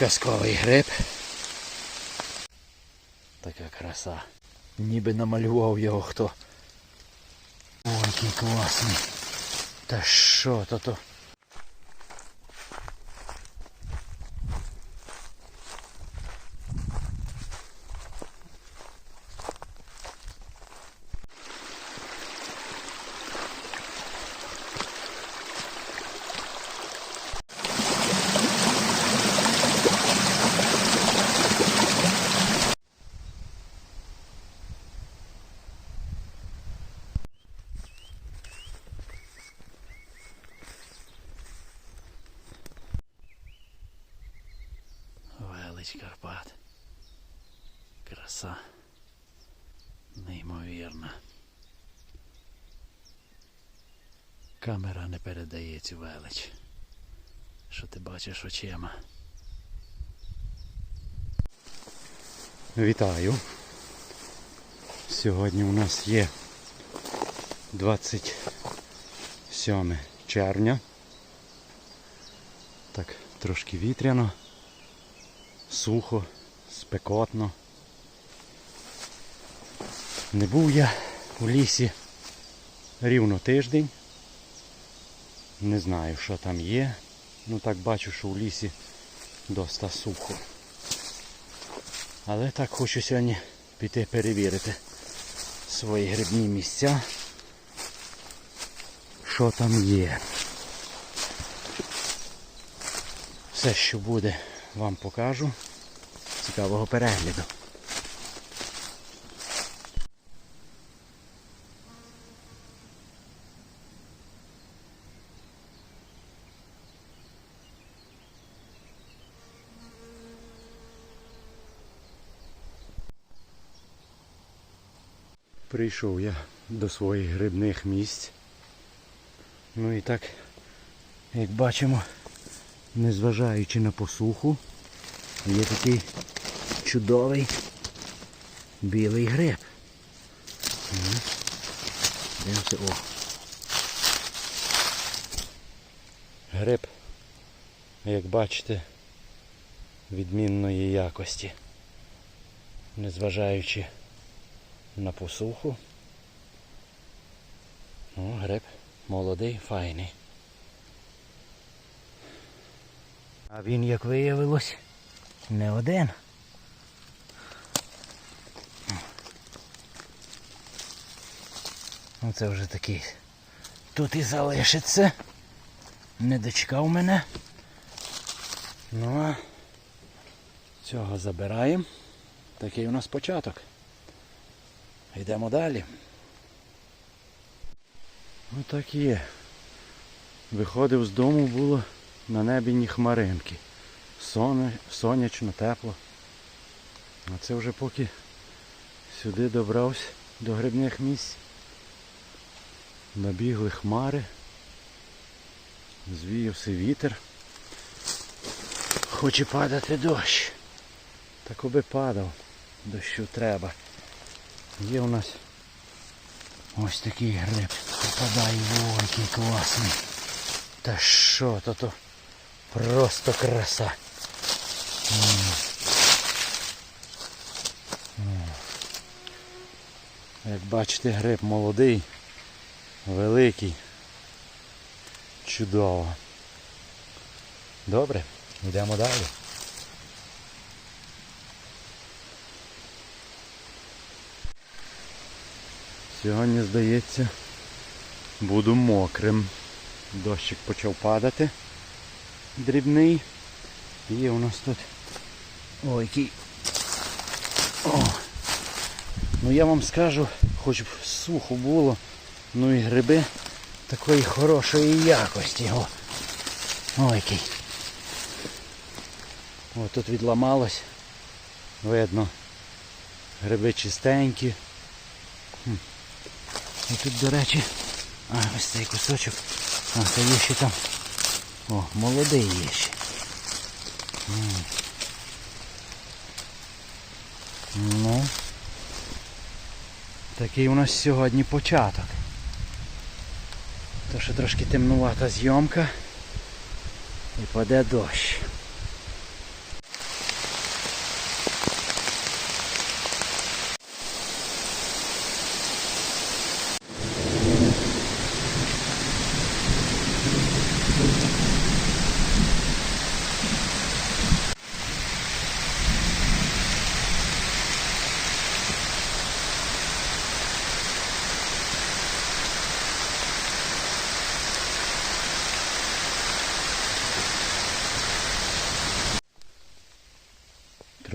казковий гриб. Така краса. Ніби намалював його хто. Ой, який класний. Та що то то? Велич Карпат. Краса. Неймовірна. Камера не передає цю велич. Що ти бачиш очима? Вітаю. Сьогодні у нас є 27 червня. Так, трошки вітряно сухо, спекотно. Не був я у лісі рівно тиждень. Не знаю, що там є. Ну так бачу, що у лісі доста сухо. Але так хочу сьогодні піти перевірити свої грибні місця. Що там є. Все, що буде, вам покажу. Цікавого перегляду. Прийшов я до своїх грибних місць. Ну і так, як бачимо, незважаючи на посуху, є такий чудовий білий гриб. Дивимося, о. Гриб, як бачите, відмінної якості. Незважаючи на посуху. Ну, гриб молодий, файний. А він, як виявилось, не один. Оце вже такий. Тут і залишиться. Не дочекав мене. Ну а цього забираємо. Такий у нас початок. Йдемо далі. Ну так і є. Виходив з дому, було на небі ні хмаринки. Соне, сонячно, тепло. А це вже поки сюди добрався до грибних місць. Набігли хмари. Звіявся вітер. Хоче падати дощ. Так оби падав. Дощу треба. Є у нас ось такий гриб. Попадає, о, який класний. Та що то то просто краса. Як бачите, гриб молодий, великий. Чудово. Добре, йдемо далі. Сьогодні, здається, буду мокрим. Дощик почав падати. Дрібний. І у нас тут ой, який. О. Ну я вам скажу, хоч б сухо було, ну і гриби такої хорошої якості. О, Ой, який. О, тут відламалось. Видно. Гриби чистенькі. І тут, до речі, а, ось цей кусочок. А, це є ще там. О, молодий є ще. Ну. Такий у нас сьогодні початок. То що трошки темнувата зйомка і паде дощ.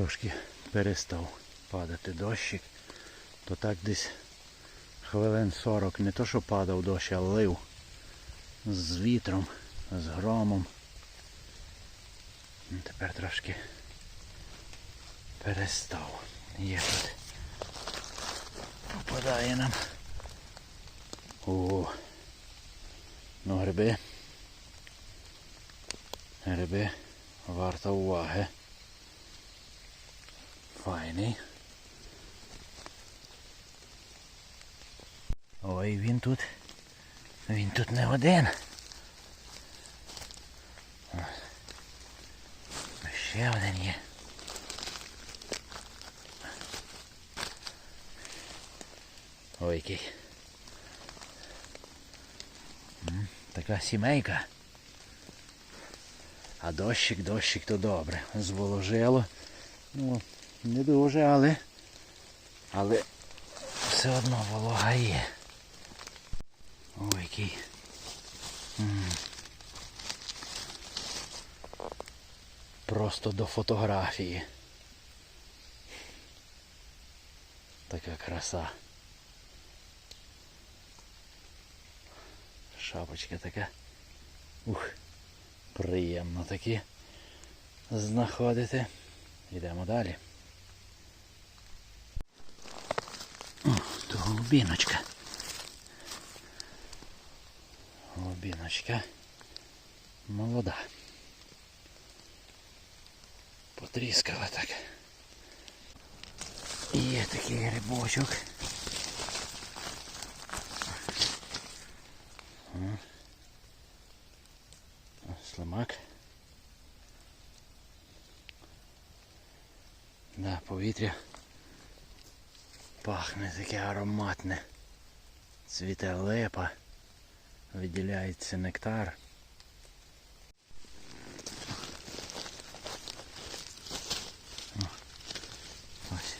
Трошки перестав падати дощик, то так десь хвилин 40 не то що падав дощ, а лив з вітром, з громом. Ну, Тепер трошки перестав. Є тут. Попадає нам. О. Ну гриби. Гриби варто уваги. Файний. Ой, він тут. Він тут не один. Ще один є. Ой, який. Така сімейка. А дощик, дощик то добре. Зволожило. Ну, не дуже, але. Але все одно волога є. Ой, який. Просто до фотографії. Така краса. Шапочка така. Ух, приємно таки знаходити. Йдемо далі. О, то голубіночка. Голубіночка. Молода. Потріскала так. Є такий грибочок. О. О, Слимак. Да, повітря пахне таке ароматне. Цвіте липа, виділяється нектар. О, Ось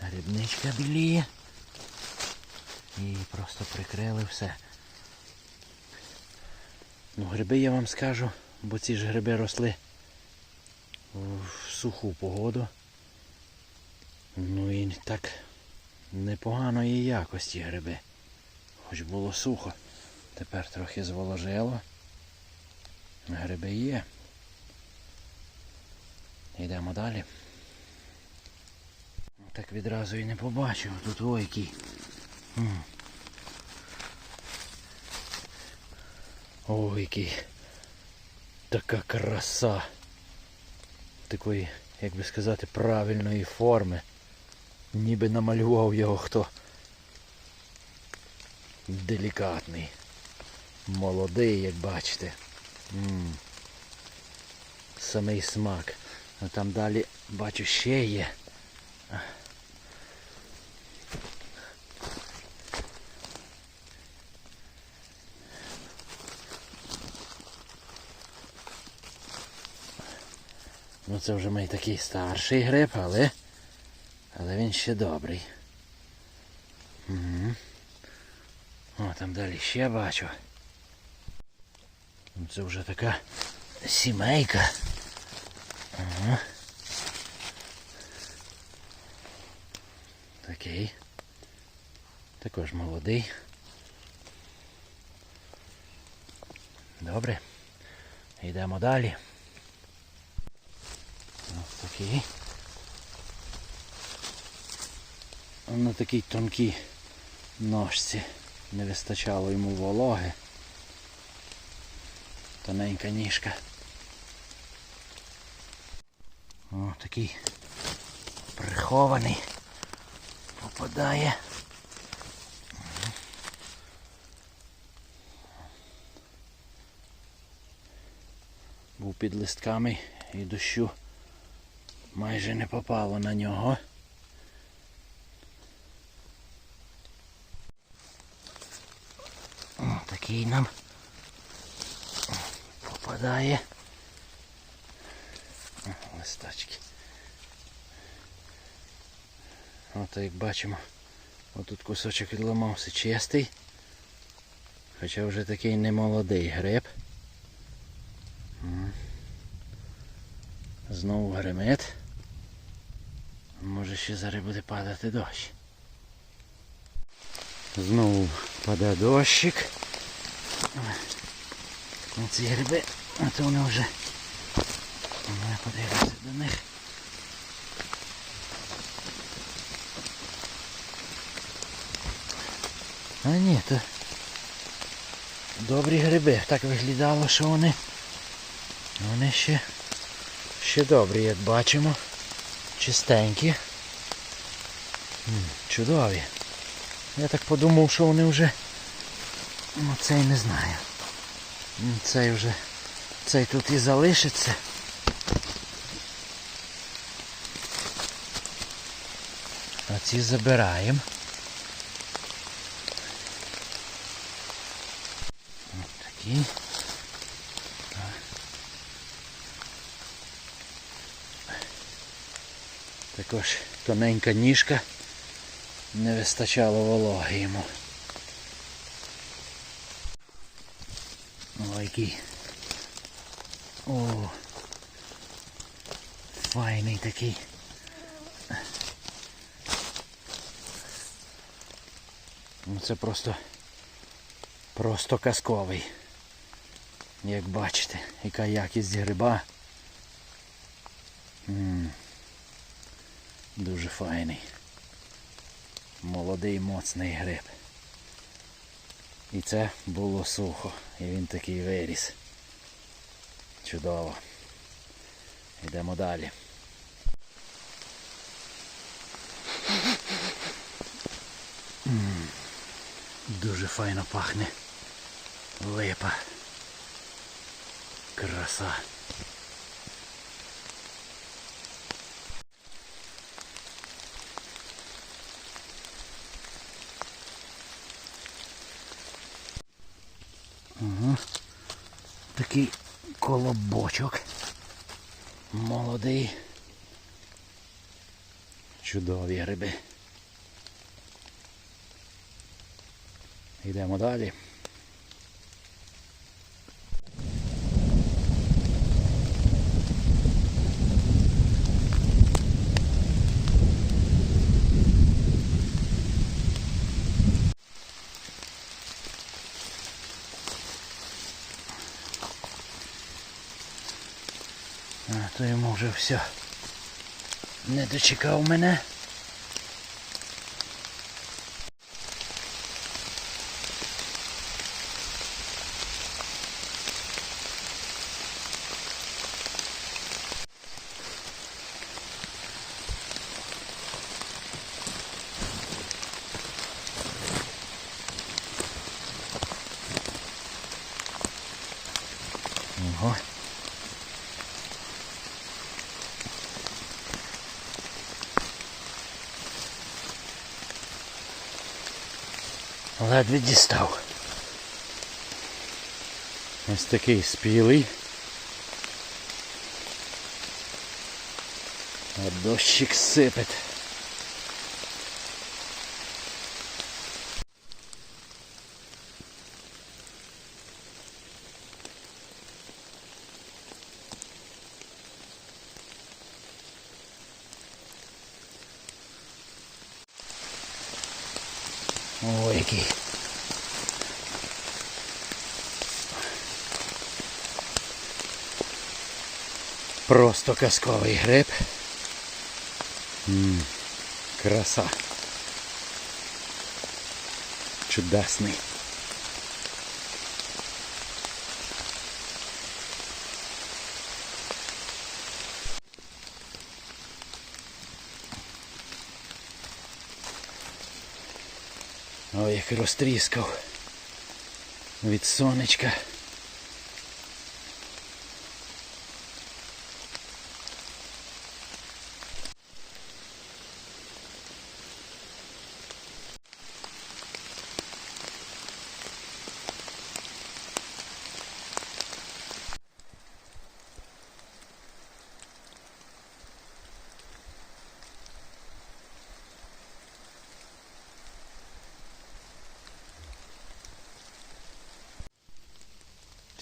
грибничка біліє. І просто прикрили все. Ну, гриби я вам скажу, бо ці ж гриби росли в суху погоду. Ну і так непоганої якості гриби. Хоч було сухо. Тепер трохи зволожило. Гриби є. Йдемо далі. Так відразу і не побачив. Тут ой який. Ой, який. Така краса. Такої, як би сказати, правильної форми. Ніби намалював його хто. Делікатний. Молодий, як бачите. м Самий смак. А там далі бачу ще є. Ну це вже мій такий старший гриб, але але він ще добрий. Угу. О, там далі ще бачу. Це вже така сімейка. Ага. Такий. Також молодий. Добре. Йдемо далі. Ось такий. На такій тонкій ножці не вистачало йому вологи. Тоненька ніжка. О, такий прихований. Попадає. Був під листками і дощу майже не попало на нього. О, такий нам попадає. О, листочки. Ото як бачимо, отут кусочок відламався чистий. Хоча вже такий немолодий гриб. Знову гримит. Може ще зараз буде падати дощ. Знову паде дощик. Ці гриби, а то вони вже. Ми подивимося до них. А ні, то добрі гриби. Так виглядало, що вони. Вони ще, ще добрі, як бачимо. Чистенькі. Чудові. Я так подумав, що вони вже... Ну цей не знаю. Цей вже... Цей тут і залишиться. А ці забираємо. Ось такі. Також тоненька ніжка. Не вистачало вологи йому. О, який. О. Файний такий. Ну це просто просто казковий. Як бачите, яка якість гриба. М. Дуже файний. Молодий моцний гриб. І це було сухо. І він такий виріс. Чудово. Йдемо далі. Дуже файно пахне. Липа. Краса. Такий колобочок. Молодий. Чудові гриби. Йдемо далі. А, то йому вже все. Не дочекав мене. Ледве дістав. Ось такий спілий. А дощик сипить. Ой, який. Просто казковий гриб. М, краса. Чудесний. Ой, як розтріскав від сонечка.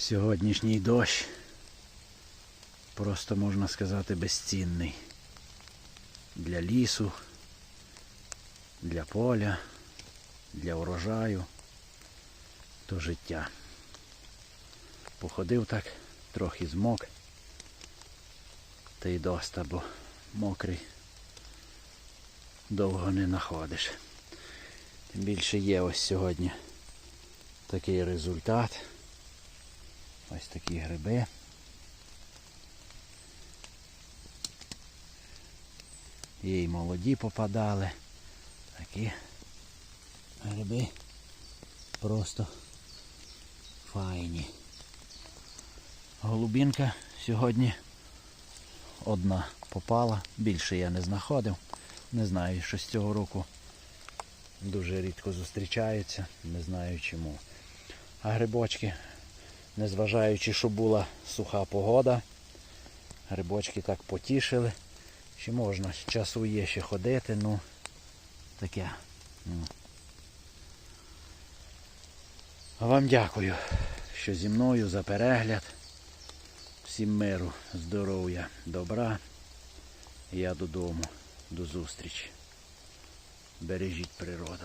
Сьогоднішній дощ просто можна сказати безцінний. для лісу, для поля, для урожаю, то життя. Походив так, трохи змок. Та й доста, бо мокрий довго не знаходиш. Тим більше є ось сьогодні такий результат. Ось такі гриби. Є й молоді попадали. Такі гриби просто файні. Голубінка сьогодні одна попала, більше я не знаходив. Не знаю, що з цього року дуже рідко зустрічаються, не знаю чому. А грибочки, незважаючи, що була суха погода, грибочки так потішили. Ще можна, часу є ще ходити, ну таке. Ну. Вам дякую, що зі мною за перегляд. Всім миру, здоров'я, добра. Я додому. До зустрічі. Бережіть природу.